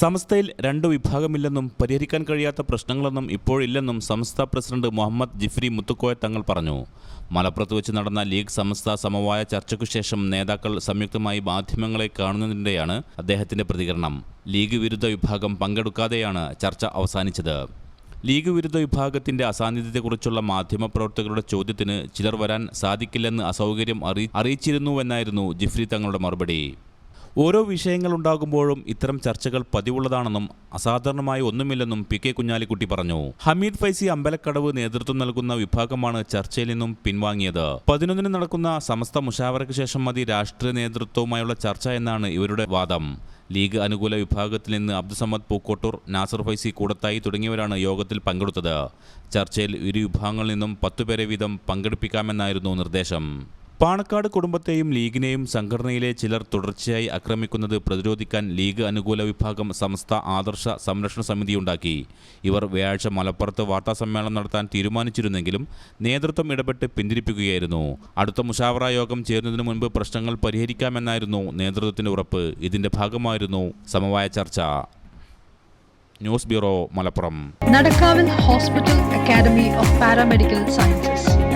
സമസ്തയിൽ രണ്ടു വിഭാഗമില്ലെന്നും പരിഹരിക്കാൻ കഴിയാത്ത പ്രശ്നങ്ങളൊന്നും ഇപ്പോഴില്ലെന്നും സംസ്ഥ പ്രസിഡന്റ് മുഹമ്മദ് ജിഫ്രി മുത്തുക്കോയ തങ്ങൾ പറഞ്ഞു. മലപ്പുറത്ത് വെച്ച് നടന്ന ലീഗ് സമസ്ത സമവായ ചർച്ചയ്ക്കു ശേഷം നേതാക്കൾ സംയുക്തമായി മാധ്യമങ്ങളെ കാണുന്നതിനിടെയാണ് അദ്ദേഹത്തിന്റെ പ്രതികരണം. ലീഗ് വിരുദ്ധ വിഭാഗം പങ്കെടുക്കാതെയാണ് ചർച്ച അവസാനിച്ചത്. ലീഗ് വിരുദ്ധ വിഭാഗത്തിന്റെ അസാന്നിധ്യത്തെക്കുറിച്ചുള്ള മാധ്യമപ്രവർത്തകരുടെ ചോദ്യത്തിന് ചിലർ വരാൻ സാധിക്കില്ലെന്ന് അസൗകര്യം അറി അറിയിച്ചിരുന്നുവെന്നായിരുന്നു ജിഫ്രി തങ്ങളുടെ മറുപടി. ഓരോ വിഷയങ്ങളുണ്ടാകുമ്പോഴും ഇത്തരം ചർച്ചകൾ പതിവുള്ളതാണെന്നും അസാധാരണമായി ഒന്നുമില്ലെന്നും പി കെ കുഞ്ഞാലിക്കുട്ടി പറഞ്ഞു. ഹമീദ് ഫൈസി അമ്പലക്കടവ് നേതൃത്വം നൽകുന്ന വിഭാഗമാണ് ചർച്ചയിൽ നിന്നും പിൻവാങ്ങിയത്. പതിനൊന്നിന് നടക്കുന്ന സമസ്ത മുഷാവറയ്ക്ക് ശേഷം മതി രാഷ്ട്രീയ നേതൃത്വവുമായുള്ള ചർച്ച എന്നാണ് ഇവരുടെ വാദം. ലീഗ് അനുകൂല വിഭാഗത്തിൽ നിന്ന് അബ്ദുസമ്മദ് പൂക്കോട്ടൂർ നാസർ ഫൈസി കൂടത്തായി തുടങ്ങിയവരാണ് യോഗത്തിൽ പങ്കെടുത്തത്. ചർച്ചയിൽ ഇരു വിഭാഗങ്ങളിൽ നിന്നും പത്തുപേരെ വീതം പങ്കെടുപ്പിക്കാമെന്നായിരുന്നു നിർദ്ദേശം. പാണക്കാട് കുടുംബത്തെയും ലീഗിനെയും സംഘടനയിലെ ചിലർ തുടർച്ചയായി ആക്രമിക്കുന്നത് പ്രതിരോധിക്കാൻ ലീഗ് അനുകൂല വിഭാഗം സംസ്ഥ ആദർശ സംരക്ഷണ സമിതിയുണ്ടാക്കി ഇവർ വ്യാഴാഴ്ച മലപ്പുറത്ത് വാർത്താസമ്മേളനം നടത്താൻ തീരുമാനിച്ചിരുന്നെങ്കിലും നേതൃത്വം ഇടപെട്ട് പിന്തിരിപ്പിക്കുകയായിരുന്നു. അടുത്ത മുഷാവറ യോഗം ചേരുന്നതിന് മുൻപ് പ്രശ്നങ്ങൾ പരിഹരിക്കാമെന്നായിരുന്നു നേതൃത്വത്തിന്റെ ഉറപ്പ്. ഇതിന്റെ ഭാഗമായിരുന്നു സമവായ ചർച്ച. News bureau Malappuram. Hospital academy of paramedical sciences.